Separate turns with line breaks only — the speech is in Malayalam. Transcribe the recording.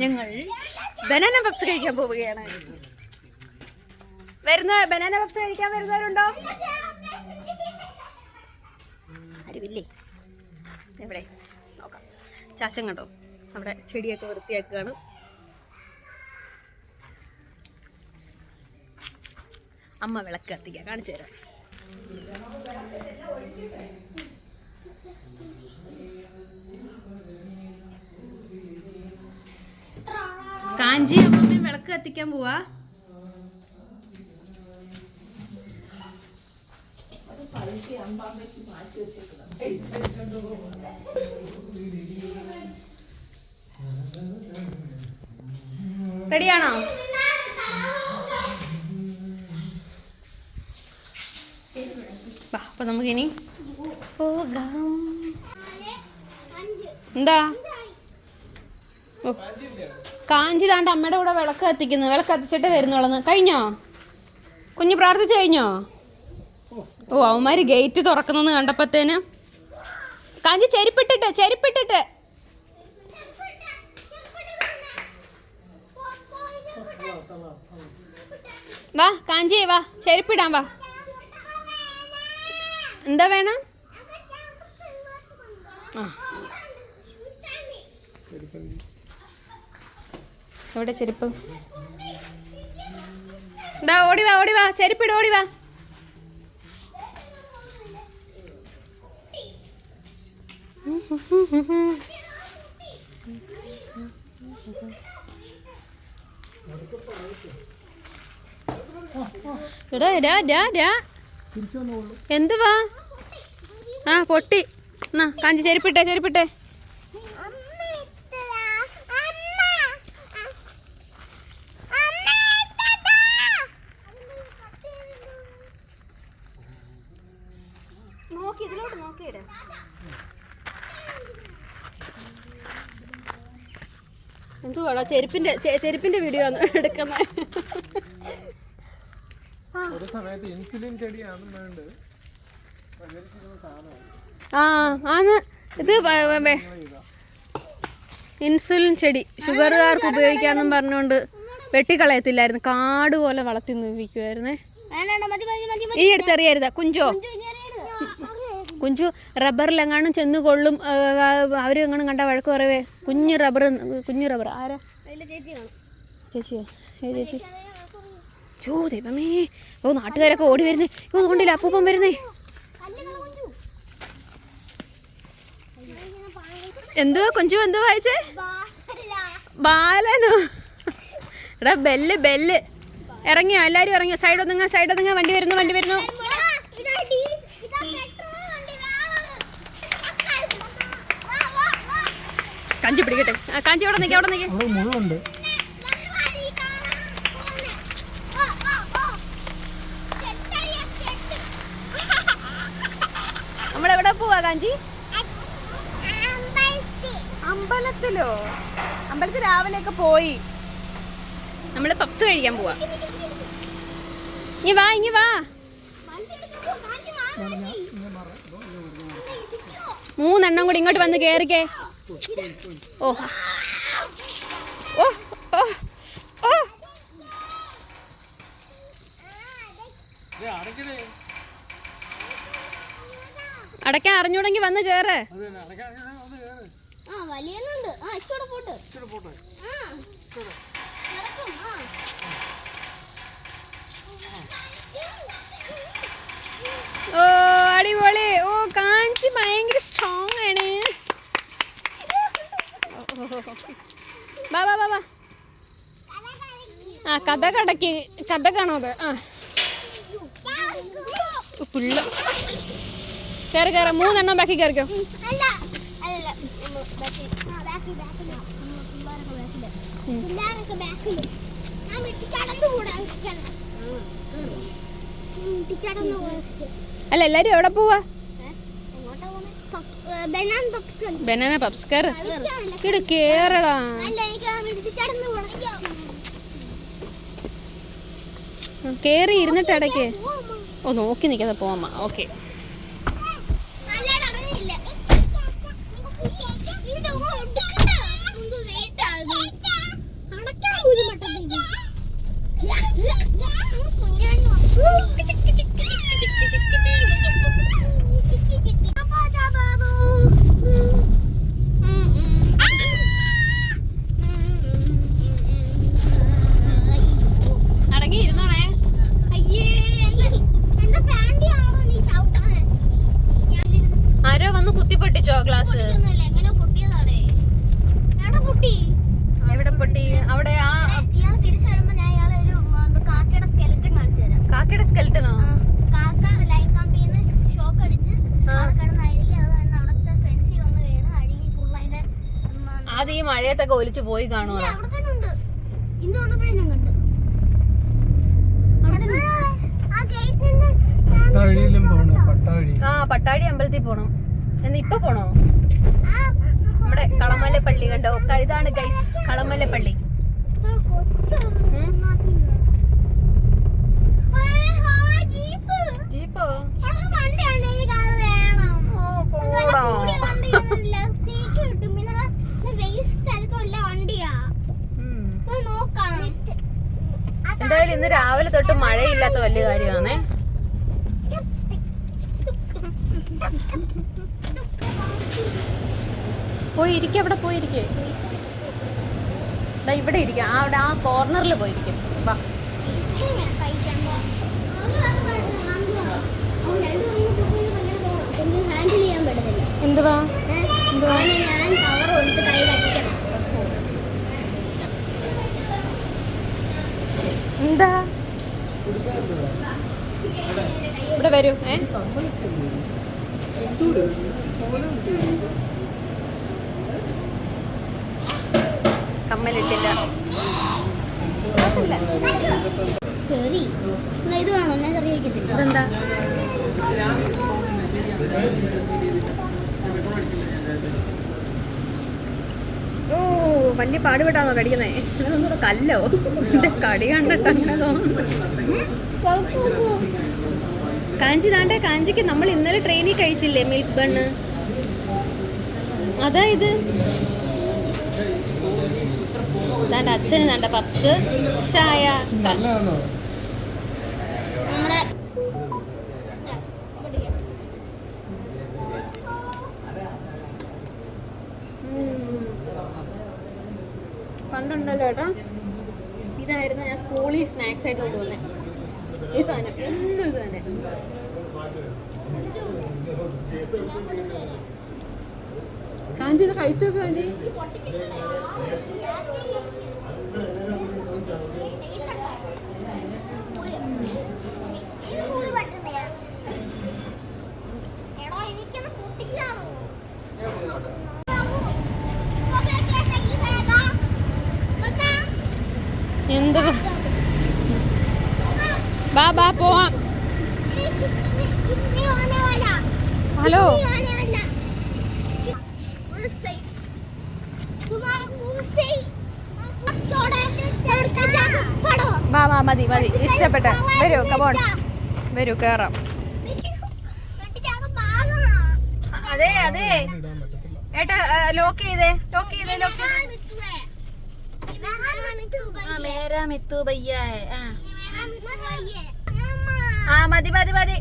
ഞങ്ങൾ ബനാന പപ്സ് കഴിക്കാൻ പോവുകയാണ്. വരുന്ന? ബനാന പപ്സ് കഴിക്കാൻ വരുന്നവരുണ്ടോ? ആരുമില്ലേ എവിടെ? നോക്കാം. ചാച്ചൻ കണ്ടോ? അവിടെ ചെടിയൊക്കെ വൃത്തിയാക്കുകയാണ്. അമ്മ വിളക്ക് കത്തിക്കാൻ കാണിച്ചു തരാം. കാഞ്ചി അമ്മമ്മയും വിളക്ക് കത്തിക്കാൻ പോവാ. റെഡിയാണോ? അപ്പൊ നമുക്കിനി പോകാം. എന്താ? ഓ. കാഞ്ചി താണ്ട് അമ്മയുടെ കൂടെ വിളക്ക് കത്തിക്കുന്നു. വിളക്ക് കത്തിച്ചിട്ട് വരുന്നുള്ളന്ന് കഴിഞ്ഞോ? കുഞ്ഞ് പ്രാർത്ഥിച്ചു കഴിഞ്ഞോ? ഓ അവന്മാര് ഗേറ്റ് തുറക്കുന്നെന്ന് കണ്ടപ്പത്തേന്. കാഞ്ചി ചെരുപ്പിട്ടിട്ട് ചെരുപ്പിട്ടിട്ട്. വാ കാഞ്ചി വാ ചെരുപ്പിടാൻ വാ. എന്താ വേണം? ആ. എവിടെ ചെരുപ്പ്? എന്താ ഓടി വാ ഓടി വാ ചെരുപ്പിട് ഓടി വാ. എടാ. എന്തുവാ? ആ പൊട്ടി. എന്നാ കാഞ്ചി ചെരുപ്പിട്ടെ ചെരുപ്പിട്ടെ. എന്തുവാടോ ചെരുപ്പിന്റെ ചെരുപ്പിന്റെ വീഡിയോ ആണ് എടുക്കുന്നത്.
ഒരു സമയത്ത് ഇൻസുലിൻ ചെടിയാണ് വേണ്ട
ആ ആന്ന് ഇത് ഇൻസുലിൻ ചെടി. ഷുഗറുകാർക്ക് ഉപയോഗിക്കാന്നും പറഞ്ഞുകൊണ്ട് വെട്ടിക്കളയത്തില്ലായിരുന്നു. കാട് പോലെ വളർത്തി നിർമ്മിക്കുമായിരുന്നേ
മതി മതി മതി
ഈ അടുത്തെറിയരുത് കുഞ്ചോ കുഞ്ചു റബ്ബറിലെങ്ങാനും ചെന്ന് കൊള്ളും അവർ എങ്ങാനും കണ്ട വഴക്ക് പറയവേ. കുഞ്ഞ് റബ്ബർ കുഞ്ഞ് റബ്ബർ. ആരാ? ചേച്ചിയോ? ഏ ചേച്ചി. ചോ ദൈവമേ. ഓ നാട്ടുകാരൊക്കെ ഓടി വരുന്നേ. ഓ കൊണ്ടില്ല അപ്പൂപ്പം വരുന്നേ? എന്തുവാ കുഞ്ചു? എന്തുവാ വായിച്ചേ? ബാലനോ? എടാ ബെല്ല് ബെല്ല്. ഇറങ്ങിയോ? എല്ലാരും ഇറങ്ങിയോ? സൈഡ് ഒന്നുങ്ങ സൈഡ് ഒന്നുങ്ങ വണ്ടി വരുന്നു വണ്ടി വരുന്നു. കാഞ്ചി പിടിക്കട്ടെ. കഞ്ചി അവിടെ നിൽക്കുക അവിടെ നിൽക്കുക
മുള്ളുണ്ട്.
നമ്മളെവിടെ പോവാ കാഞ്ചി? അമ്പലത്തിലോ? അമ്പലത്തിൽ രാവിലെ ഒക്കെ പോയി. നമ്മൾ പപ്സ് കഴിക്കാൻ പോവാ. ഇനി വാ ഇനി വാ. മൂന്നെണ്ണം കൂടി ഇങ്ങോട്ട് വന്ന് കേറിക്കേ. ഓ ഓ ഓ ഓ
അടയ്ക്കണേ.
അടയ്ക്കാൻ അറിഞ്ഞൂടെങ്കിൽ വന്ന് കേറ്.
ഓ തന്നെ അടയ്ക്കാൻ ഒന്ന് കയറ്
ആ വലിയൊന്നുണ്ട് ആ ഇച്ചോടെ പോട്ട്
ഇച്ചിരി പോട്ടെ
ആ നടക്കും ആ
ഓ അടിപൊളി ഓ കാഞ്ചി ഭയങ്കര സ്ട്രോങ് ആണ് ഓ, ബാ ബാ ബാ ആ കഥ കടക്ക് കഥ കാണോ അത്? ആ. പുള്ള കയറി കയറാം മൂന്നെണ്ണം ബാക്കി കയറിക്കോ
അല്ല
എല്ലാരും എവിടെ
ആ
ബനാന പപ്സ് കയറ് ഇട് കേറടാ. കേറി ഇരുന്നിട്ട് ഇടയ്ക്ക്. ഓ നോക്കി നിൽക്കാതെ പോവാ ഓക്കെ.
ചിക്ക് മഴയത്തൊക്കെ ഒലിച്ചു പോയി കാണുവാ.
അവിടെ തന്നെ ഉണ്ട്. ഇന്ന് വന്നപ്പോഴേ ഞാൻ കണ്ടു അവിടെ ആ
പട്ടാഴി.
അമ്പലത്തിൽ പോണം. എന്ന് ഇപ്പൊ പോണോ? നമ്മുടെ കളമല പള്ളി കണ്ടോ? ഇതാണ് ഗൈസ് കളമല പള്ളി എന്തായാലും ഇന്ന് രാവിലെ തൊട്ട് മഴയില്ലാത്ത വലിയ കാര്യമാണേ. പോയി ഇരിക്ക അവിടെ പോയിരിക്കേ? ദാ ഇവിടെ ഇരിക്കാം. ആ അവിടെ ആ കോർണറിൽ പോയിരിക്കും. വാ. എന്തുവാ? കഴിക്കാൻ വരൂ. ഏ? കമ്മലിട്ടില്ല.
ഇത് വേണോ? ഞാൻ ചെറിയ
ഇതെന്താ? ഓ വലിയ പാടുപെട്ടാണോ കടിക്കുന്നേ? കല്ലോ. കടി കണ്ടിട്ട് അങ്ങനെ തോന്നുന്നു. കാഞ്ചി താണ്ട കാഞ്ചിക്ക് നമ്മൾ ഇന്നലെ ട്രെയിനിൽ കഴിച്ചില്ലേ മിൽക്ക് ബണ്ണ് അതാ ഇത്. താണ്ട അച്ഛന് താണ്ട പപ്സ് ചായ. പണ്ടുണ്ടല്ലോ ഏട്ടാ. ഇതായിരുന്നു ഞാൻ സ്കൂളിൽ സ്നാക്സ് ആയിട്ട് കൊണ്ടുവന്നത് ഈ സാധനം എന്നും ഇത് തന്നെ. കാഞ്ചി ഇത് കഴിച്ചോ കാഞ്ചി എന്ത് ബാ ബാ പോവാം. ഹലോ? ബാ ബാ മതി മതി. ഇഷ്ടപ്പെട്ട. വരൂ കമോൺ വരൂ കേറാം. അതെ അതെ. ഏട്ടാ ലോക്ക് ചെയ്തേ. ലോക്ക് ചെയ്തേ ലോക്ക് ചെയ്തേ. മേരാ മിത്തു ബയ്യ ആ. ആ മതി മതി മതി
മതി